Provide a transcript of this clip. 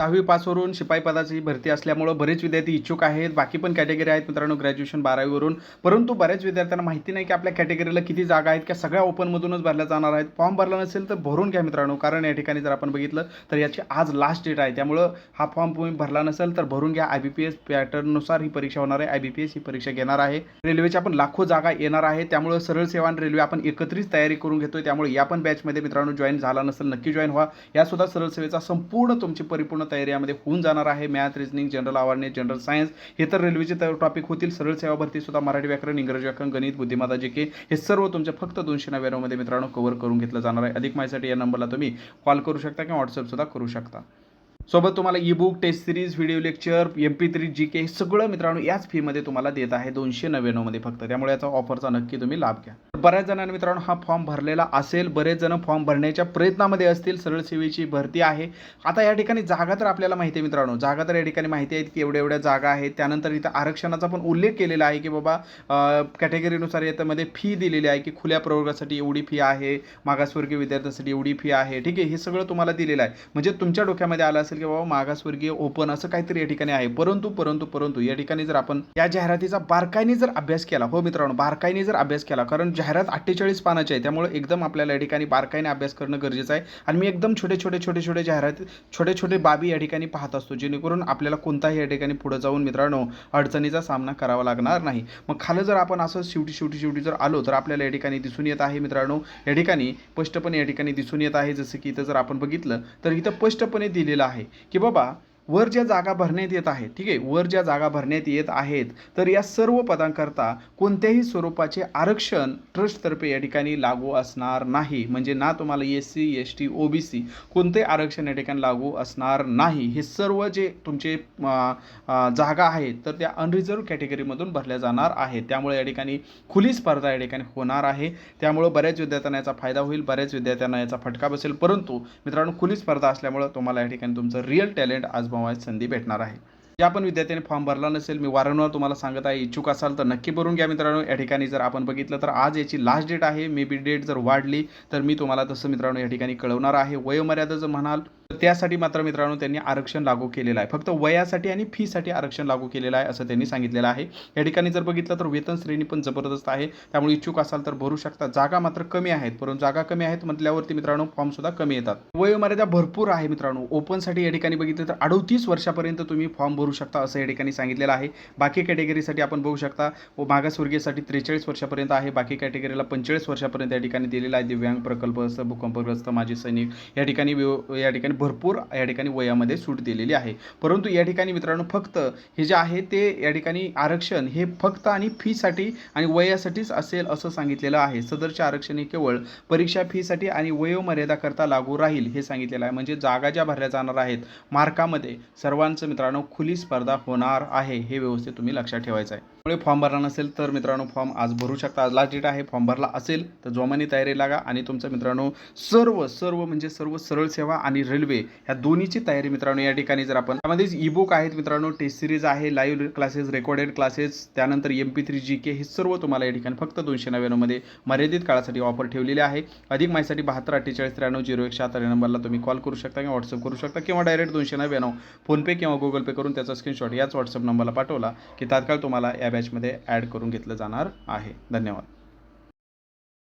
दहावी पासवरून शिपाई पदाची भरती असल्यामुळं बरेच विद्यार्थी इच्छुक आहेत. बाकी पण कॅटेगरी आहेत मित्रांनो ग्रॅज्युएशन बारावीवरून परंतु बऱ्याच विद्यार्थ्यांना माहिती नाही की आपल्या कॅटेगरीला किती जागा आहेत. की सगळ्या ओपनमधूनच भरल्या जाणार आहेत. फॉर्म भरला नसेल तर भरून घ्या मित्रांनो कारण या ठिकाणी जर आपण बघितलं तर याची आज लास्ट डेट आहे. त्यामुळं हा फॉर्म तुम्ही भरला नसेल तर भरून घ्या. आय बी पी एस पॅटर्ननुसार ही परीक्षा होणार आहे. आय बी पी एस ही परीक्षा घेणार आहे. रेल्वेच्या पण लाखो जागा येणार आहे त्यामुळं सरळ सेवा आणि रेल्वे आपण एकत्रित तयारी करून घेतोय. त्यामुळे या पण बॅचमध्ये मित्रांनो जॉईन झाला नसेल नक्की जॉईन व्हा. यासुद्धा सरळ सेवेचा संपूर्ण तुमची परिपूर्ण तयारी यामध्ये होऊन जाणार आहे. Math reasoning general awareness general science हे तर रेल्वेचे टॉपिक होतील. सरळ सेवा भरती सुद्धा मराठी व्याकरण इंग्रजी व्याकरण गणित बुद्धिमत्ता जे के हे सर्व तुमच्या फक्त दोनशे नव्याण्णवमध्ये मित्रांनो कव्हर करून घेतलं जाणार आहे. अधिक माहितीसाठी या नंबरला तुम्ही कॉल करू शकता किंवा व्हॉट्सअपसुद्धा करू शकता. सोबत तुम्हाला e book test series video lecture M P three G K हे सगळं मित्रांनो याच फीमध्ये तुम्हाला देत आहे दोनशे नव्याण्णवमध्ये फक्त. त्यामुळे याचा ऑफरचा नक्की तुम्ही लाभ घ्या. बऱ्याच जणांनी मित्रांनो हा फॉर्म भरलेला असेल बरेच जण फॉर्म भरण्याच्या प्रयत्नामध्ये असतील सरळ सेवेची भरती आहे. आता या ठिकाणी जागा तर आपल्याला माहिती आहे मित्रांनो. जागा तर या ठिकाणी माहिती आहेत की एवढ्या एवढ्या जागा आहेत. त्यानंतर इथं आरक्षणाचा पण उल्लेख केलेला आहे की बाबा कॅटेगरीनुसार याच्यामध्ये फी दिलेली आहे की खुल्या प्रवर्गासाठी एवढी फी आहे मागासवर्गीय विद्यार्थ्यांसाठी एवढी फी आहे. ठीक आहे हे सगळं तुम्हाला दिलेलं आहे. म्हणजे तुमच्या डोक्यामध्ये आलं असेल की बाबा मागासवर्गीय ओपन असं काहीतरी या ठिकाणी आहे. परंतु परंतु परंतु या ठिकाणी जर आपण या जाहिरातीचा बारकाईने जर अभ्यास केला हो मित्रांनो बारकाईने जर अभ्यास केला कारण जाहिरात जाहिरात अठ्ठेचाळीस पानाची आहे. त्यामुळे एकदम आपल्याला या ठिकाणी बारकाईने अभ्यास करणं गरजेचं आहे. आणि मी एकदम छोटे छोटे छोटे छोटे जाहिरात छोटे छोटे बाबी या ठिकाणी पाहत असतो जेणेकरून आपल्याला कोणताही या ठिकाणी पुढे जाऊन मित्रांनो अडचणीचा सामना करावा लागणार नाही. मग खालं जर आपण असं शेवटी शेवटी शेवटी जर आलो तर आपल्याला या ठिकाणी दिसून येत आहे मित्रांनो या ठिकाणी स्पष्टपणे या ठिकाणी दिसून येत आहे. जसं की इथं जर आपण बघितलं तर इथं स्पष्टपणे दिलेलं आहे की बाबा वर ज्या जागा भरण्यात येत आहेत ठीक आहे वर ज्या जागा भरण्यात येत आहेत तर या सर्व पदांकरता कोणत्याही स्वरूपाचे आरक्षण ट्रस्टतर्फे या ठिकाणी लागू असणार नाही. म्हणजे ना तुम्हाला S C S T O B C कोणते आरक्षण या ठिकाणी लागू असणार नाही. हे सर्व जे तुमचे जागा आहेत तर त्या अनरिझर्व कॅटेगरीमधून भरल्या जाणार आहेत. त्यामुळे या ठिकाणी खुली स्पर्धा या ठिकाणी होणार आहे. त्यामुळं बऱ्याच विद्यार्थ्यांना याचा फायदा होईल बऱ्याच विद्यार्थ्यांना याचा फटका बसेल. परंतु मित्रांनो खुली स्पर्धा असल्यामुळं तुम्हाला या ठिकाणी तुमचं रिअल टॅलेंट आजमावायची संधी भेटणार आहे. ज्या पण विद्यार्थ्यांनी फॉर्म भरला नसेल मी वारंवार तुम्हाला सांगत आहे इच्छुक असाल तर नक्की भरून घ्या मित्रांनो. या ठिकाणी जर आपण बघितलं तर आज याची लास्ट डेट आहे मे बी डेट जर वाढली तर मी तुम्हाला तसं मित्रांनो या ठिकाणी कळवणार आहे. वयोमर्यादा जर म्हणाल त्यासाठी मात्र मित्रांनो त्यांनी आरक्षण लागू केलेलं आहे. फक्त वयासाठी आणि फीसाठी आरक्षण लागू केलेलं आहे असं त्यांनी सांगितलेलं आहे. या ठिकाणी जर बघितलं तर वेतन श्रेणी पण जबरदस्त आहे. त्यामुळे इच्छुक असाल तर भरू शकता. जागा मात्र कमी आहेत. परंतु जागा कमी आहेत म्हटल्यावरती मित्रांनो फॉर्म सुद्धा कमी येतात. वयोमर्यादा भरपूर आहे मित्रांनो. ओपनसाठी या ठिकाणी बघितलं तर अडतीस वर्षापर्यंत तुम्ही फॉर्म भरू शकता असं या ठिकाणी सांगितलेलं आहे. बाकी कॅटेगरीसाठी आपण बघू शकता. व मागासवर्गीयसाठी त्रेचाळीस वर्षापर्यंत आहे. बाकी कॅटेगरीला पंचेचाळीस वर्षापर्यंत या ठिकाणी दिलेला आहे. दिव्यांग प्रकल्पग्रस्त भूकंपग्रस्त माजी सैनिक या ठिकाणी या ठिकाणी भरपूर या ठिकाणी वयामध्ये सूट दिलेली आहे. परंतु या ठिकाणी मित्रांनो फक्त हे जे आहे ते या ठिकाणी आरक्षण हे फक्त आणि फीसाठी आणि वयासाठीच असेल असं सांगितलेलं आहे. सदरचे आरक्षण हे केवळ परीक्षा फीसाठी आणि वयोमर्यादाकरता लागू राहील हे सांगितलेलं आहे. म्हणजे जागा ज्या भरल्या जाणार आहेत मार्कामध्ये सर्वांचं मित्रांनो खुली स्पर्धा होणार आहे हे व्यवस्थित तुम्ही लक्षात ठेवायचं आहे. त्यामुळे फॉर्म भरला नसेल तर मित्रांनो फॉर्म आज भरू शकता. आज लास्ट डेट आहे फॉर्म भरला असेल तर जोमाने तयारी लागा आणि तुमचं मित्रांनो सर्व सर्व म्हणजे सर्व सरळ सेवा आणि रेल्वे ह्या दोन्हीची तयारी मित्रांनो या ठिकाणी जर आपण त्यामध्ये ई बुक आहेत मित्रांनो टेस्ट सिरीज आहे लाईव्ह क्लासेस रेकॉर्डेड क्लासेस त्यानंतर M P three G K हे सर्व तुम्हाला या ठिकाणी फक्त दोनशे नव्याण्णवमध्ये मर्यादित काळासाठी ऑफर ठेवलेली आहे. अधिक माहितीसाठी बहात्तर अठ्ठेचाळीस त्र्याण्णव झिरो एक शहात्तर नंबरला तुम्ही कॉल करू शकता किंवा व्हॉट्सअप करू शकता किंवा डायरेक्ट दोनशे नव्याण्णव फोनपे किंवा गुगल पे करून त्याचा स्क्रीनशॉट याच व्हॉट्सअप नंबरला पाठवला की तात्काळ तुम्हाला या बॅचमध्ये ॲड करून घेतलं जाणार आहे. धन्यवाद.